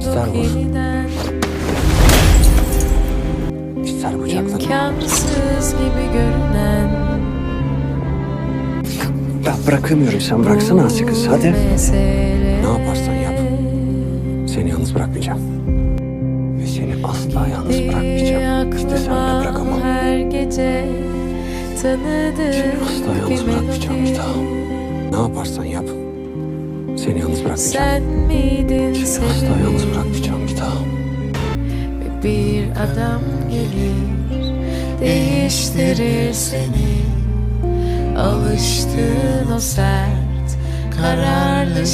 İster vur, yeniden ister bıçakla. imkansız gibi görünen Ben bırakamıyorum sen bıraksana Asya kız hadi. mesele. Ne yaparsan yap. Seni yalnız bırakmayacağım. Ve seni asla yalnız bırakmayacağım. İstesem de bırakamam. Her gece tanıdığım Seni asla yalnız bir bırakmayacağım bir melodi. daha. Ne yaparsan yap. Seni yalnız bırakmayacağım. Sen miydin Seni asla yalnız bırakmayacağım bir daha. Ve bir adam gelir değiştirir seni Alıştığın o sert kararlı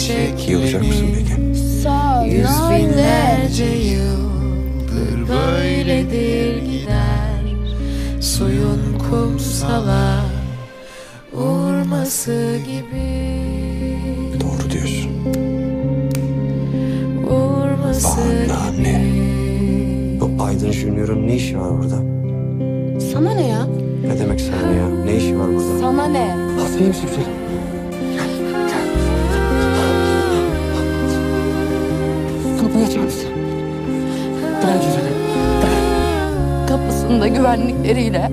Yılacak mısın şeklini peki? Yüz binlerce yıldır böyledir gider Suyun kumsala vurması gibi Aydın Junior'ın ne işi var burada? Sana ne ya? Ne demek sana ya? Ne işi var burada? Sana ne? Hasta iyi misin güzelim? Açar mısın? Bırak güzelim. Kapısında güvenlikleriyle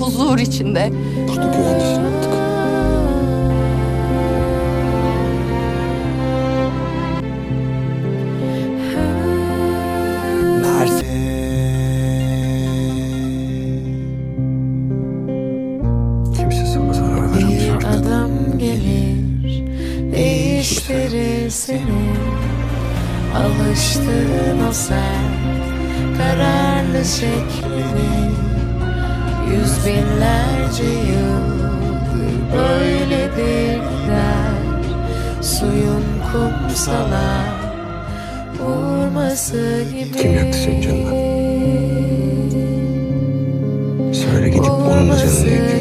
huzur içinde Burada güvendesin artık. adam gelir Değiştirir seni. Alıştığın o sert Kararlı şeklini. Yüz binlerce yıldır böyledir der Suyun kumsala vurması gibi. Kim yaktı senin canına? Söyle gidip onun üzerine